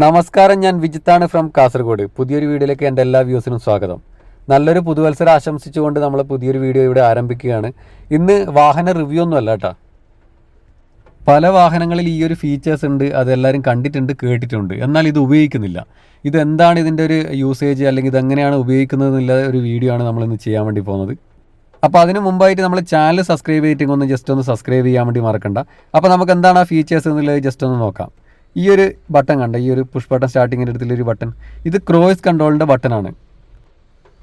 നമസ്കാരം ഞാൻ വിജിത്താണ് ഫ്രം കാസർഗോഡ്. പുതിയൊരു വീഡിയോയിലേക്ക് എന്റെ എല്ലാ വ്യൂസിനും സ്വാഗതം. നല്ലൊരു പുതുവത്സരം ആശംസിച്ചുകൊണ്ട് നമ്മൾ പുതിയൊരു വീഡിയോ ഇവിടെ ആരംഭിക്കുകയാണ്. ഇന്ന് വാഹന റിവ്യൂ ഒന്നും അല്ല കേട്ടോ. പല വാഹനങ്ങളിൽ ഈ ഒരു ഫീച്ചേഴ്സ് ഉണ്ട് അതെല്ലാവരും കണ്ടിട്ടുണ്ട് കേട്ടിട്ടുണ്ട്. എന്നാൽ ഇത് ഉപയോഗിക്കുന്നില്ല. ഇതെന്താണ് ഇതിന്റെ ഒരു യൂസേജ് അല്ലെങ്കിൽ ഇതെങ്ങനെയാണ് ഉപയോഗിക്കുന്നത് എന്നുള്ള ഒരു വീഡിയോ ആണ് നമ്മളിന്ന് ചെയ്യാൻ വേണ്ടി പോകുന്നത്. അപ്പോൾ അതിന് മുമ്പായിട്ട് നമ്മൾ ചാനൽ സബ്സ്ക്രൈബ് ചെയ്തിട്ടെങ്കിൽ ഒന്ന് ജസ്റ്റ് ഒന്ന് സബ്സ്ക്രൈബ് ചെയ്യാൻ വേണ്ടി മറക്കണ്ട. അപ്പോൾ നമുക്ക് എന്താണ് ആ ഫീച്ചേഴ്സ് എന്നുള്ളത് ജസ്റ്റ് ഒന്ന് നോക്കാം. ഈ ഒരു ബട്ടൺ കണ്ട? ഈ ഒരു പുഷ് ബട്ടൺ സ്റ്റാർട്ടിങ്ങിന്റെ അടുത്തുള്ളൊരു ബട്ടൺ ഇത് ക്രോയിസ് കൺട്രോളിന്റെ ബട്ടണാണ്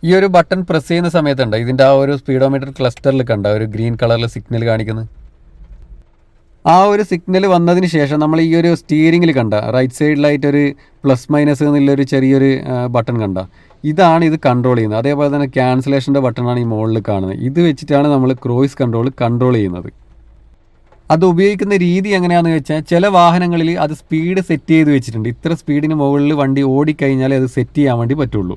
ഈ ഒരു ബട്ടൺ പ്രസ് ചെയ്യുന്ന സമയത്തുണ്ട്? ഇതിന്റെ ആ ഒരു സ്പീഡോമീറ്റർ ക്ലസ്റ്ററിൽ കണ്ട? ഒരു ഗ്രീൻ കളറിൽ സിഗ്നൽ കാണിക്കുന്നത്. ആ ഒരു സിഗ്നൽ വന്നതിന് ശേഷം നമ്മൾ ഈ ഒരു സ്റ്റിയറിങ്ങിൽ കണ്ട? റൈറ്റ് സൈഡിലായിട്ടൊരു പ്ലസ് മൈനസ് എന്നുള്ളൊരു ചെറിയൊരു ബട്ടൺ കണ്ട? ഇതാണ് ഇത് കൺട്രോൾ ചെയ്യുന്നത്. അതേപോലെ തന്നെ ക്യാൻസലേഷന്റെ ബട്ടണാണ് ഈ മുകളിൽ കാണുന്നത്. ഇത് വെച്ചിട്ടാണ് നമ്മൾ ക്രോയിസ് കൺട്രോൾ കൺട്രോൾ ചെയ്യുന്നത്. അത് ഉപയോഗിക്കുന്ന രീതി എങ്ങനെയാണെന്ന് വെച്ചാൽ ചില വാഹനങ്ങളിൽ അത് സ്പീഡ് സെറ്റ് ചെയ്ത് വെച്ചിട്ടുണ്ട്. ഇത്ര സ്പീഡിന് മുകളിൽ വണ്ടി ഓടിക്കഴിഞ്ഞാൽ അത് സെറ്റ് ചെയ്യാൻ വേണ്ടി പറ്റുള്ളൂ.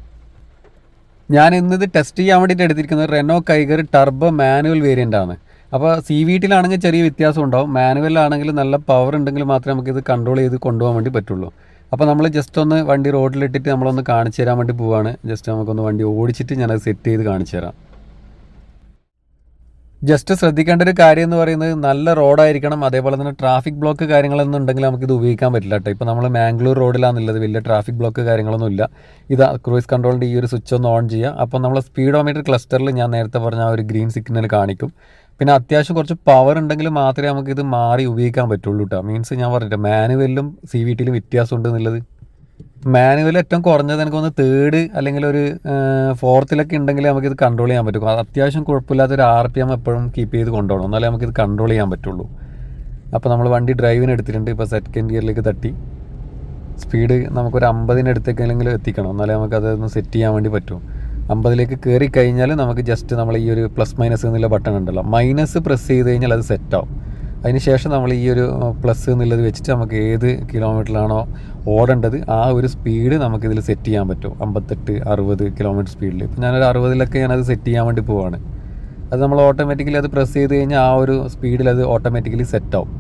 ഞാൻ ഇന്നത് ടെസ്റ്റ് ചെയ്യാൻ വേണ്ടിയിട്ട് എടുത്തിരിക്കുന്നത്. Renault Kiger turbo manual variant ആണ്. അപ്പോൾ സി വി ടിയിലാണെങ്കിൽ ചെറിയ വ്യത്യാസം ഉണ്ടാവും. മാനുവലാണെങ്കിൽ നല്ല പവർ ഉണ്ടെങ്കിൽ മാത്രമേ നമുക്കിത് കൺട്രോൾ ചെയ്ത് കൊണ്ടുപോകാൻ വേണ്ടി പറ്റുള്ളൂ. അപ്പോൾ നമ്മൾ ജസ്റ്റ് ഒന്ന് വണ്ടി റോഡിലിട്ടിട്ട് നമ്മളൊന്ന് കാണിച്ചു തരാൻ വേണ്ടി പോവാണ്. ജസ്റ്റ് നമുക്കൊന്ന് വണ്ടി ഓടിച്ചിട്ട് ഞാനത് സെറ്റ് ചെയ്ത് കാണിച്ചു തരാം ജസ്റ്റ് ശ്രദ്ധിക്കേണ്ട ഒരു കാര്യം എന്ന് പറയുന്നത് നല്ല റോഡായിരിക്കണം അതേപോലെ തന്നെ ട്രാഫിക് ബ്ലോക്ക് കാര്യങ്ങളൊന്നും ഉണ്ടെങ്കിൽ ഇത് ഉപയോഗിക്കാൻ പറ്റില്ല കേട്ടോ. ഇപ്പോൾ നമ്മൾ മാംഗ്ലൂർ റോഡിലാണുള്ളത് വലിയ ട്രാഫിക് ബ്ലോക്ക് കാര്യങ്ങളൊന്നും ഇല്ല ഇത് ക്രൂയിസ് കൺട്രോളിന്റെ ഈ ഒരു സ്വിച്ച് ഒന്ന് ഓൺ ചെയ്യുക. അപ്പോൾ നമ്മൾ സ്പീഡോമീറ്റർ ക്ലസ്റ്ററിൽ ഞാൻ നേരത്തെ പറഞ്ഞ ആ ഒരു ഗ്രീൻ സിഗ്നൽ കാണിക്കും. പിന്നെ അത്യാവശ്യം കുറച്ച് പവർ ഉണ്ടെങ്കിൽ മാത്രമേ നമുക്കിത് മാറി ഉപയോഗിക്കാൻ പറ്റുള്ളൂ കേട്ടോ. മീൻസ് ഞാൻ പറഞ്ഞിട്ട് മാനുവലിലും സി വി ടിയിലും വ്യത്യാസമുണ്ട് എന്നുള്ളത്. മാനുവൽ ഏറ്റവും കുറഞ്ഞത് എനിക്ക് ഒന്ന് തേർഡ് അല്ലെങ്കിൽ ഒരു ഫോർത്തിലൊക്കെ ഉണ്ടെങ്കിൽ നമുക്കിത് കൺട്രോൾ ചെയ്യാൻ പറ്റും. അത്യാവശ്യം കുഴപ്പമില്ലാത്ത ഒരു ആർ പി എം എപ്പോഴും കീപ്പ് ചെയ്ത് കൊണ്ടുപോകണം. എന്നാലേ നമുക്കിത് കൺട്രോൾ ചെയ്യാൻ പറ്റുള്ളൂ. അപ്പോൾ നമ്മൾ വണ്ടി ഡ്രൈവിന് എടുത്തിട്ടുണ്ട്. ഇപ്പോൾ സെക്കൻഡ് ഗിയറിലേക്ക് തട്ടി. സ്പീഡ് നമുക്കൊരു അമ്പതിനടുത്തേക്കെങ്കിലും എത്തിക്കണം. എന്നാലേ നമുക്ക് അതൊന്ന് സെറ്റ് ചെയ്യാൻ വേണ്ടി പറ്റും. അമ്പതിലേക്ക് കയറി കഴിഞ്ഞാൽ നമുക്ക് ജസ്റ്റ് നമ്മൾ ഈ ഒരു പ്ലസ് മൈനസ് എന്നുള്ള ബട്ടൺ ഉണ്ടല്ലോ. മൈനസ് പ്രസ് ചെയ്ത് കഴിഞ്ഞാൽ അത് സെറ്റാവും അതിന് ശേഷം നമ്മൾ ഈ ഒരു പ്ലസ് എന്നുള്ളത് വെച്ചിട്ട് നമുക്ക് ഏത് കിലോമീറ്ററിലാണോ ഓടേണ്ടത് ആ ഒരു സ്പീഡ് നമുക്കിതിൽ സെറ്റ് ചെയ്യാൻ പറ്റും. അമ്പത്തെട്ട് അറുപത് കിലോമീറ്റർ സ്പീഡിൽ ഇപ്പം ഞാനൊരു അറുപതിലൊക്കെ ഞാനത് സെറ്റ് ചെയ്യാൻ വേണ്ടി പോവാണ്. അത് നമ്മൾ ഓട്ടോമാറ്റിക്കലി അത് പ്രസ് ചെയ്ത് കഴിഞ്ഞാൽ ആ ഒരു സ്പീഡിൽ അത് ഓട്ടോമാറ്റിക്കലി സെറ്റ് ആവും.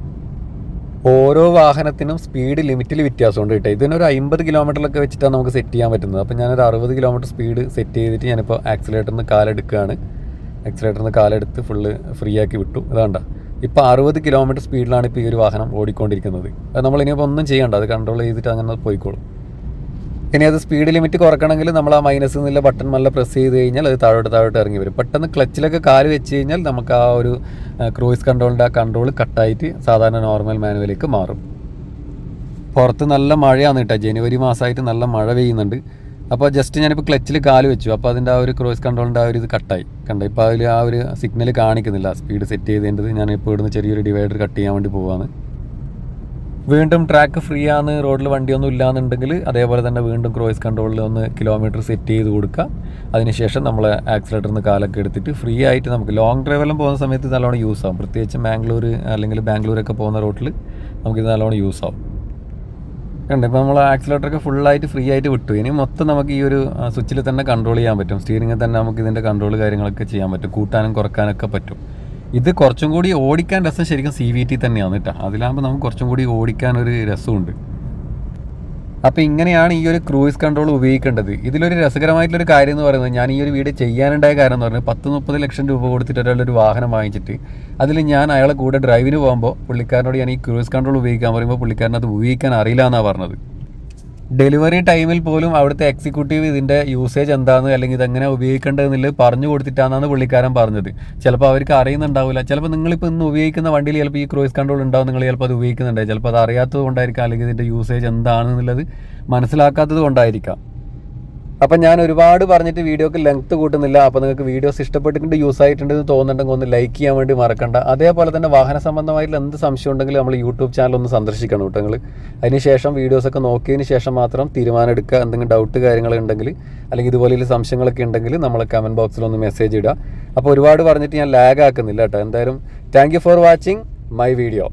ഓരോ വാഹനത്തിനും സ്പീഡ് ലിമിറ്റിൽ വ്യത്യാസമുണ്ട് കേട്ടോ. ഇതിനൊരു അമ്പത് കിലോമീറ്ററിലൊക്കെ വെച്ചിട്ടാണ് നമുക്ക് സെറ്റ് ചെയ്യാൻ പറ്റുന്നത്. അപ്പോൾ ഞാനൊരു അറുപത് കിലോമീറ്റർ സ്പീഡ് സെറ്റ് ചെയ്തിട്ട് ഞാനിപ്പോൾ ആക്സിലേറ്ററിൽ നിന്ന് കാലെടുക്കുകയാണ് ആക്സിലേറ്ററിൽ നിന്ന് കാലെടുത്ത് ഫുള്ള് ഫ്രീ ആക്കി വിട്ടു. അതാണ്ട ഇപ്പോൾ അറുപത് കിലോമീറ്റർ സ്പീഡിലാണ് ഇപ്പോൾ ഈ ഒരു വാഹനം ഓടിക്കൊണ്ടിരിക്കുന്നത്. അത് നമ്മൾ ഇനിയിപ്പോൾ ഒന്നും ചെയ്യണ്ട അത് കൺട്രോൾ ചെയ്തിട്ട് അങ്ങനെ പോയിക്കോളും. ഇനി അത് സ്പീഡ് ലിമിറ്റ് കുറക്കണമെങ്കിൽ നമ്മൾ ആ മൈനസ് എന്നുള്ള ബട്ടൺ നല്ല പ്രസ് ചെയ്ത് കഴിഞ്ഞാൽ അത് താഴോട്ട് താഴോട്ട് ഇറങ്ങി വരും. പെട്ടെന്ന് ക്ലച്ചിലൊക്കെ കാൽ വെച്ച് കഴിഞ്ഞാൽ നമുക്ക് ആ ഒരു ക്രൂയിസ് കൺട്രോളിന്റെ ആ കൺട്രോൾ കട്ടായിട്ട് സാധാരണ നോർമൽ മാനുവലിലേക്ക് മാറും. പുറത്ത് നല്ല മഴയാണ് കേട്ടോ. ജനുവരി മാസമായിട്ട് നല്ല മഴ പെയ്യുന്നുണ്ട്. അപ്പോൾ ജസ്റ്റ് ഞാനിപ്പോൾ ക്ലച്ചിൽ കാൽ വെച്ചു. അപ്പോൾ അതിന്റെ ആ ഒരു ക്രോസ് കൺട്രോളിന്റെ ആ ഒരു ഇത് കട്ടായി കണ്ട? ഇപ്പോൾ അതിൽ ആ ഒരു സിഗ്നൽ കാണിക്കുന്നില്ല. സ്പീഡ് സെറ്റ് ചെയ്തതിന്റെത് ഞാനിപ്പോൾ ഇവിടുന്ന് ചെറിയൊരു ഡിവൈഡർ കട്ട് ചെയ്യാൻ വേണ്ടി പോവാണ്. വീണ്ടും ട്രാക്ക് ഫ്രീ ആണ്. റോഡിൽ വണ്ടിയൊന്നും ഇല്ലാന്നുണ്ടെങ്കിൽ അതേപോലെ തന്നെ വീണ്ടും ക്രോസ് കൺട്രോളിൽ ഒന്ന് കിലോമീറ്റർ സെറ്റ് ചെയ്ത് കൊടുക്കുക. അതിനുശേഷം നമ്മൾ ആക്സിലേറ്ററിൽ നിന്ന് കാലൊക്കെ എടുത്തിട്ട് ഫ്രീ ആയിട്ട് നമുക്ക് ലോങ് ഡ്രൈവെല്ലാം പോകുന്ന സമയത്ത് നല്ലോണം യൂസ് ആവും. പ്രത്യേകിച്ച് ബാംഗ്ലൂർ അല്ലെങ്കിൽ ബാംഗ്ലൂരൊക്കെ പോകുന്ന റോട്ടിൽ നമുക്കിത് നല്ലോണം യൂസ് ആവും. കണ്ടു. ഇപ്പോൾ നമ്മൾ ആക്സിലേറ്ററൊക്കെ ഫുള്ളായിട്ട് ഫ്രീ ആയിട്ട് വിട്ടു. ഇനി മൊത്തം നമുക്ക് ഈ ഒരു സ്വിച്ചിൽ തന്നെ കൺട്രോൾ ചെയ്യാൻ പറ്റും. സ്റ്റിയറിംഗിൽ തന്നെ നമുക്ക് ഇതിന്റെ കൺട്രോൾ കാര്യങ്ങളൊക്കെ ചെയ്യാൻ പറ്റും. കൂട്ടാനും കുറക്കാനൊക്കെ പറ്റും. ഇത് കുറച്ചും കൂടി ഓടിക്കാൻ രസം ശരിക്കും സി വി ടി തന്നെയാണ് കേട്ടോ. അതിലാകുമ്പോൾ നമുക്ക് കുറച്ചും കൂടി ഓടിക്കാൻ ഒരു രസമുണ്ട്. അപ്പോൾ ഇങ്ങനെയാണ് ഈ ഒരു ക്രൂയിസ് കൺട്രോൾ ഉപയോഗിക്കേണ്ടത്. ഇതിലൊരു രസകരമായിട്ടുള്ളൊരു കാര്യം എന്ന് പറയുന്നത് ഞാൻ ഈ ഒരു വീട് ചെയ്യാനുണ്ടായ കാര്യം എന്ന് പറഞ്ഞാൽ പത്ത് മുപ്പത് ലക്ഷം രൂപ കൊടുത്തിട്ട് ഒരാളൊരു വാഹനം വാങ്ങിച്ചിട്ട് അതിൽ ഞാൻ അയാളെ കൂടെ ഡ്രൈവിന് പോകുമ്പോൾ പുള്ളിക്കാരനോട് ഞാൻ ഈ ക്രൂയിസ് കൺട്രോൾ ഉപയോഗിക്കാൻ പറയുമ്പോൾ പുള്ളിക്കാരനത് ഉപയോഗിക്കാൻ അറിയില്ല എന്നാണ് പറഞ്ഞത്. ഡെലിവറി ടൈമിൽ പോലും അവിടുത്തെ എക്സിക്യൂട്ടീവ് ഇതിന്റെ യൂസേജ് എന്താണ് അല്ലെങ്കിൽ ഇതെങ്ങനെ ഉപയോഗിക്കേണ്ടതെന്നുള്ളത് പറഞ്ഞു കൊടുത്തിട്ടാണെന്നാണ് പുള്ളിക്കാരൻ പറഞ്ഞത്. ചിലപ്പോൾ അവർക്ക് അറിയുന്നുണ്ടാവില്ല. ചിലപ്പോൾ നിങ്ങളിപ്പോൾ ഇന്ന് ഉപയോഗിക്കുന്ന വണ്ടിയിൽ ചിലപ്പോൾ ഈ ക്രൂയിസ് കൺട്രോൾ ഉണ്ടാവും നിങ്ങൾ ചിലപ്പോൾ അത് ഉപയോഗിക്കുന്നുണ്ട് ചിലപ്പോൾ അത് അറിയാത്തത് കൊണ്ടായിരിക്കാം അല്ലെങ്കിൽ ഇതിന്റെ യൂസേജ് എന്താണെന്നുള്ളത് മനസ്സിലാക്കാത്തത് കൊണ്ടായിരിക്കാം. അപ്പം ഞാൻ ഒരുപാട് പറഞ്ഞിട്ട് വീഡിയോക്ക് ലെങ്ത് കൂട്ടുന്നില്ല. അപ്പോൾ നിങ്ങൾക്ക് വീഡിയോസ് ഇഷ്ടപ്പെട്ടിട്ടുണ്ട് യൂസ് ആയിട്ടുണ്ടെന്ന് തോന്നുന്നുണ്ടെങ്കിൽ ഒന്ന് ലൈക്ക് ചെയ്യാൻ വേണ്ടി മറക്കണ്ട. അതേപോലെ തന്നെ വാഹന സംബന്ധമായിട്ടുള്ള എന്ത് സംശയം ഉണ്ടെങ്കിലും നമ്മൾ യൂട്യൂബ് ചാനൽ ഒന്ന് സന്ദർശിക്കണം കേട്ടോ നിങ്ങൾ അതിനുശേഷം വീഡിയോസൊക്കെ നോക്കിയതിന് ശേഷം മാത്രം തീരുമാനം എടുക്കുക. എന്തെങ്കിലും ഡൗട്ട് കാര്യങ്ങളുണ്ടെങ്കിൽ അല്ലെങ്കിൽ ഇതുപോലെയുള്ള സംശയങ്ങളൊക്കെ ഉണ്ടെങ്കിൽ നമ്മൾ കമന്റ് ബോക്സിൽ ഒന്ന് മെസ്സേജ് ഇടുക. അപ്പോൾ ഒരുപാട് പറഞ്ഞിട്ട് ഞാൻ ലാഗ് ആക്കുന്നില്ല കേട്ടോ. എന്തായാലും thank for watching my video